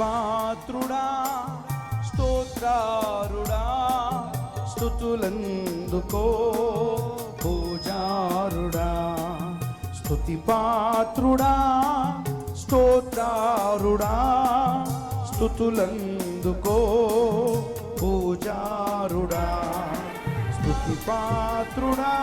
పాత్రుడా స్తోత్రారుడా స్థుతులందుకో పూజారుడా. స్థుతి పాత్రుడా స్తోత్రారుడా స్థుతులందుకో పూజారుడా. స్థుతి పాత్రుడా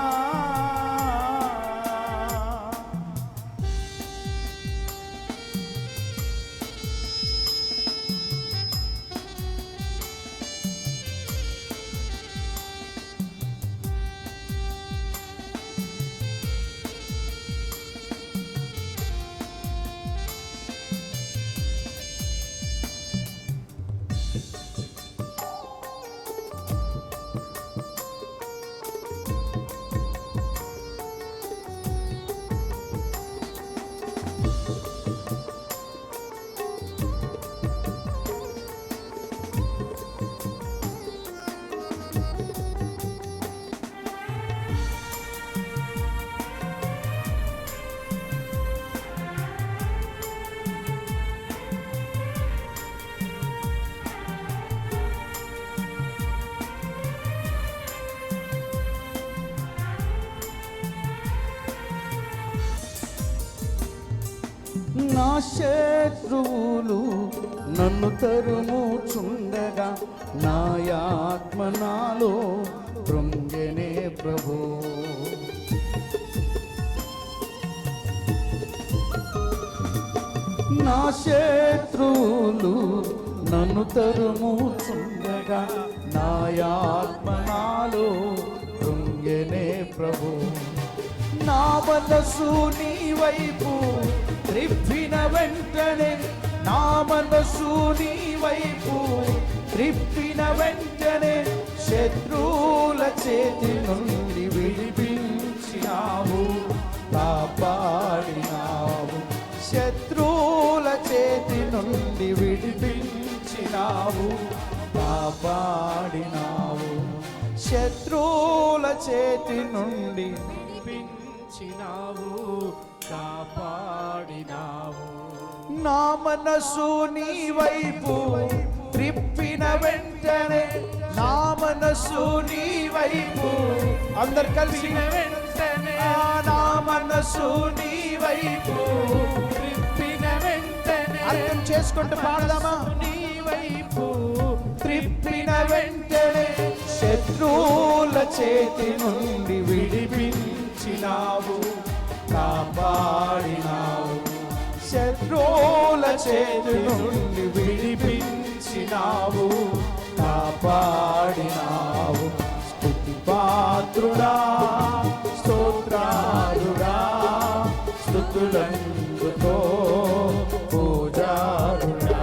నా శత్రువులు నన్ను తరుముచుండగా నా ఆత్మ నాలో కృంగనే ప్రభు. నా శత్రువులు నన్ను తరుముచుండగా నా ఆత్మ నాలో కృంగనే ప్రభు. నా బలసు నీ వైపు త్రిప్పిన వెంటనే నా మనసు నీ వైపు త్రిప్పిన వెంటనే శత్రువుల చేతి నుండి విడిపించినావు కాపాడినావు. శత్రువుల చేతి నుండి విడిపించినావు కాపాడినావు. శత్రువుల చేతి నుండి విడిపించినావు. కాపాడినావు. నా మనసు నీ వైపు త్రిప్పిన వెంటనే నా మనసు నీ వైపు అందరు కలిసి వెంటనే. నా మనసు నీ వైపు త్రిప్పిన వెంటనే. అర్థం చేసుకుంటూ పాడదామా? నీ వైపు త్రిప్పిన వెంటనే. శత్రువుల చేతి నుండి విడిపించినావు. కాపాడినావు. శత్రువుల చేతి నుండి విడిపించినావు. కాపాడినావు. స్థుతి పాత్రుడా స్తోత్రాలుడా స్థుతులందుతో పూజారుడా.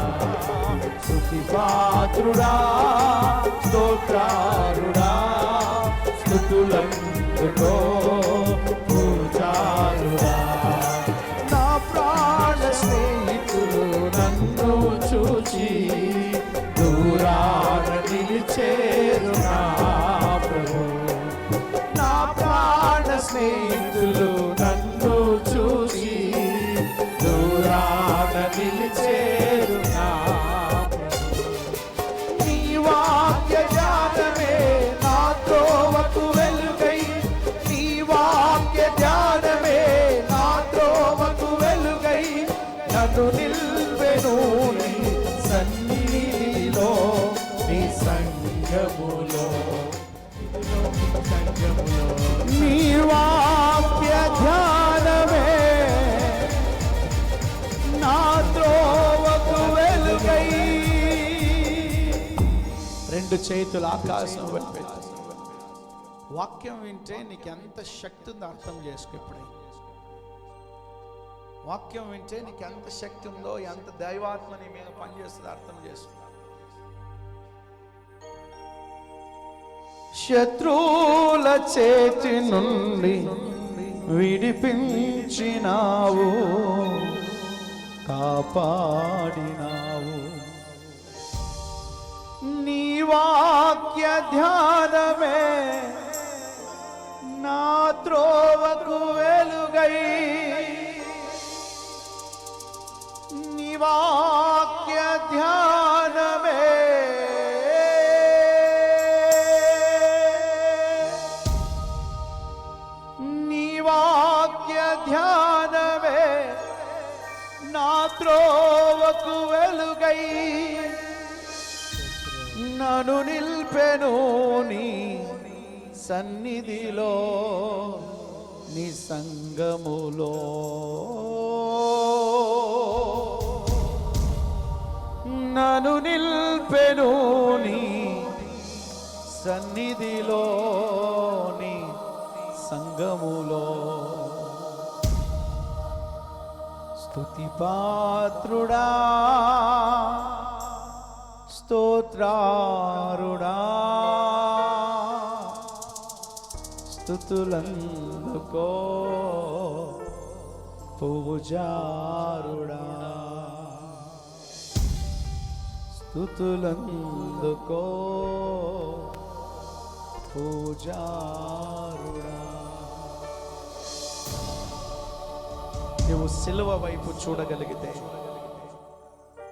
స్థుతి పాత్రుడా స్తోత్రారుడా. స్నేహితులు నన్ను చూసి దూరాన నిలిచేరు నీ వాక్య జ్ఞానమే నా త్రోవకు వెలుగై. నీ వాక్య జ్ఞానమే నా త్రోవకు వెలుగై. నన్ను నిల్వెను రెండు చేతులు ఆకాశం వాక్యం వింటే నీకు ఎంత శక్తి ఉందో అర్థం చేసుకో ఇప్పుడు. వాక్యం వింటే నీకు ఎంత శక్తి ఉందో ఎంత దైవాత్మ నీ మీద పనిచేస్తుందో అర్థం చేసుకో. శత్రువుల చేతి నుండి విడిపించినావు. కాపాడినావు. నీ వాక్య ధ్యానమే నా త్రోవకు వెలుగై. నీ నను నిల్పెను నీ సన్నిధిలో నీ సంగములో. నను నిల్పెను నీ సన్నిధిలో నీ సంగములో. స్తుతి పాత్రుడా స్తోత్రారుడా. స్థుతులందుకో పూజారుడా. స్థుతులందుకో పూజారుడా. నువ్వు సిలువ వైపు చూడగలిగితే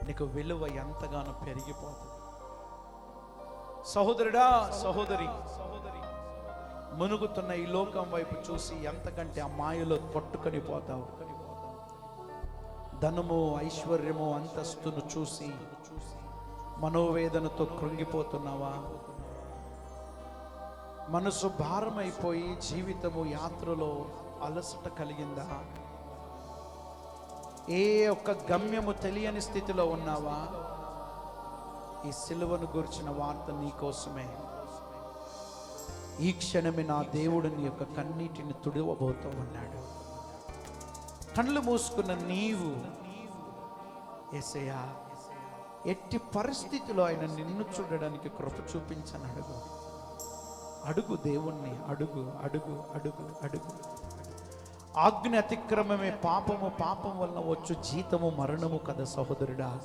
నీకు విలువ ఎంతగానో పెరిగిపోతుంది. సహోదరుడా సహోదరి సహోదరి మునుగుతున్న ఈ లోకం వైపు చూసి ఎంతకంటే ఆ మాయలో కొట్టుకొని పోతావు. ధనము ఐశ్వర్యము అంతస్తును చూసి మనోవేదనతో కృంగిపోతున్నావా? మనసు భారమైపోయి జీవితము యాత్రలో అలసట కలిగిందా? ఏ ఒక్క గమ్యము తెలియని స్థితిలో ఉన్నావా? ఈ సిలువను గురించిన వార్త నీ కోసమే. ఈ క్షణమే నా దేవుడు నీ యొక్క కన్నీటిని తుడవబోతూ ఉన్నాడు. కళ్ళు మూసుకున్న నీవు ఎసయా ఎట్టి పరిస్థితిలో ఆయన నిన్ను చూడడానికి కృప చూపించని అడుగు అడుగు దేవుణ్ణి అడుగు అడుగు అడుగు అడుగు. ఆజ్ఞ అతిక్రమమే పాపము పాపం వలన వచ్చు జీతము మరణము కదా సహోదరుడా.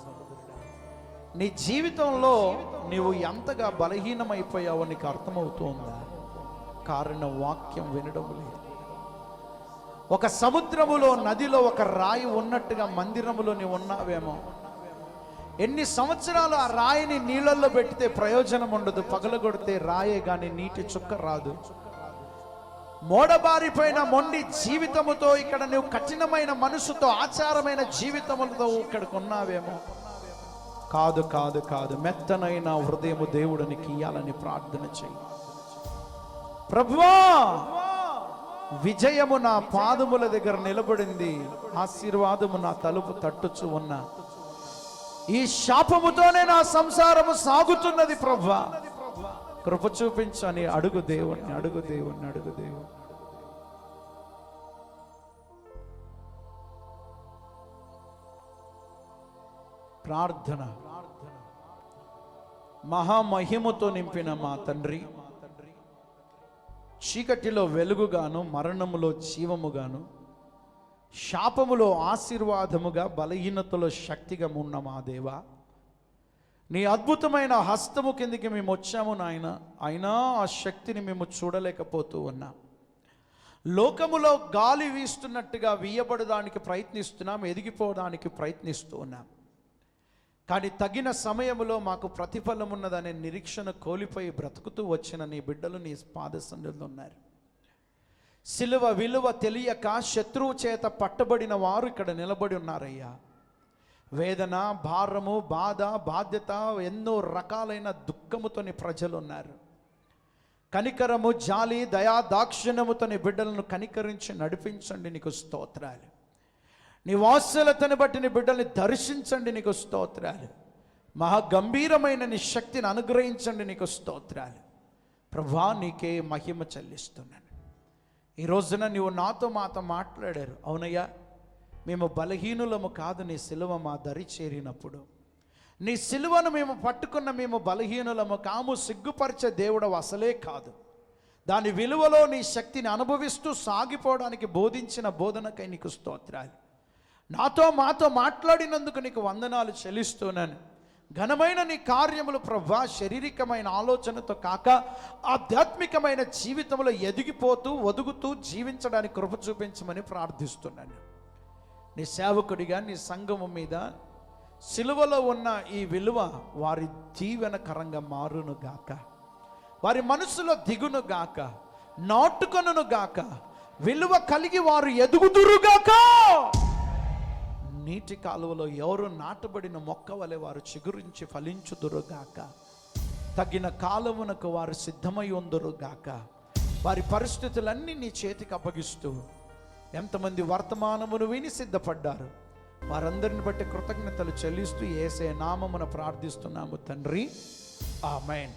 నీ జీవితంలో నీవు ఎంతగా బలహీనమైపోయావో నీకు అర్థమవుతోందా? కారణం వాక్యం వినడం లేదు. ఒక సముద్రములో నదిలో ఒక రాయి ఉన్నట్టుగా మందిరములో నీవు ఉన్నావేమో? ఎన్ని సంవత్సరాలు ఆ రాయిని నీళ్ళల్లో పెడితే ప్రయోజనం ఉండదు పగలగొడితే రాయే గాని నీటి చుక్క రాదు. మోడబారిపోయిన మొండి జీవితముతో ఇక్కడ నువ్వు కఠినమైన మనసుతో ఆచారమైన జీవితములతో ఇక్కడికి ఉన్నావేమో. కాదు కాదు కాదు. మెత్తనైన హృదయము దేవుడిని ఇయ్యాలని ప్రార్థన చెయ్యి ప్రభువా విజయము నా పాదముల దగ్గర నిలబడింది. ఆశీర్వాదము నా తలుపు తట్టుచు ఉన్నా. ఈ శాపముతోనే నా సంసారము సాగుతున్నది ప్రభా కృప చూపించని అడుగు దేవుణ్ణి అడుగు దేవుణ్ణి అడుగు దేవుణ్ణి. ప్రార్థన. మహామహిమతో నింపిన మా తండ్రి. చీకటిలో వెలుగుగాను మరణములో జీవముగాను శాపములో ఆశీర్వాదముగా బలహీనతలో శక్తిగా ఉన్న మా దేవా. నీ అద్భుతమైన హస్తము కిందికి మేము వచ్చాము నాయన. అయినా ఆ శక్తిని మేము చూడలేకపోతూ ఉన్నాం. లోకములో గాలి వీస్తున్నట్టుగా వీయబడడానికి ప్రయత్నిస్తున్నాం ఎదిగిపోవడానికి ప్రయత్నిస్తూ ఉన్నాం. కానీ తగిన సమయములో మాకు ప్రతిఫలం ఉన్నదనే నిరీక్షణ కోల్పోయి బ్రతుకుతూ వచ్చిన నీ బిడ్డలు నీ పాదసందులు ఉన్నారు. సిలువ విలువ తెలియక శత్రువు చేత పట్టబడిన వారు ఇక్కడ నిలబడి ఉన్నారయ్యా. వేదన భారము బాధ బాధ్యత ఎన్నో రకాలైన దుఃఖముతోని ప్రజలు ఉన్నారు కనికరము జాలి దయా దాక్షిణ్యముతోని బిడ్డలను కనికరించి నడిపించండి నీకు స్తోత్రాలు. నీ వాత్సలతను బట్టి నీ బిడ్డల్ని దర్శించండి నీకు స్తోత్రాలు. మహా గంభీరమైన నీ శక్తిని అనుగ్రహించండి నీకు స్తోత్రాలు. ప్రభా నీకే మహిమ చెల్లిస్తున్నాను. ఈ రోజున నీవు నాతో మాతో మాట్లాడారు. అవునయ్యా మేము బలహీనులము కాదు నీ సిలువ మా దరి చేరినప్పుడు. నీ సిలువను మేము పట్టుకున్న మేము బలహీనులము కాము సిగ్గుపరిచే దేవుడు అసలే కాదు. దాని విలువలో నీ శక్తిని అనుభవిస్తూ సాగిపోవడానికి బోధించిన బోధనకై నీకు స్తోత్రాలు. నాతో మాతో మాట్లాడినందుకు నీకు వందనాలు చెల్లిస్తున్నాను. ఘనమైన నీ కార్యములు ప్రభా శారీరకమైన ఆలోచనతో కాక ఆధ్యాత్మికమైన జీవితంలో ఎదిగిపోతూ ఒదుగుతూ జీవించడానికి కృప చూపించమని ప్రార్థిస్తున్నాను. నీ సేవకుడిగా నీ సంఘము మీద సిలువలో ఉన్న ఈ విలువ వారి జీవనకరంగా మారును గాక. వారి మనసులో దిగును గాక. నాటుకొనును గాక. విలువ కలిగి వారు ఎదుగుదురుగాక నీటి కాలువలో ఎవరు నాటబడిన మొక్క వలె వారు చిగురించి ఫలించుదురుగాక తగిన కాలువనకు వారు సిద్ధమై ఉందరుగాక వారి పరిస్థితులన్నీ నీ చేతికి అప్పగిస్తూ ఎంతమంది వర్తమానమును విని సిద్ధపడ్డారు? వారందరిని బట్టి కృతజ్ఞతలు చెల్లిస్తూ ఏసే నామమున ప్రార్థిస్తున్నాము తండ్రి. ఆ మైండ్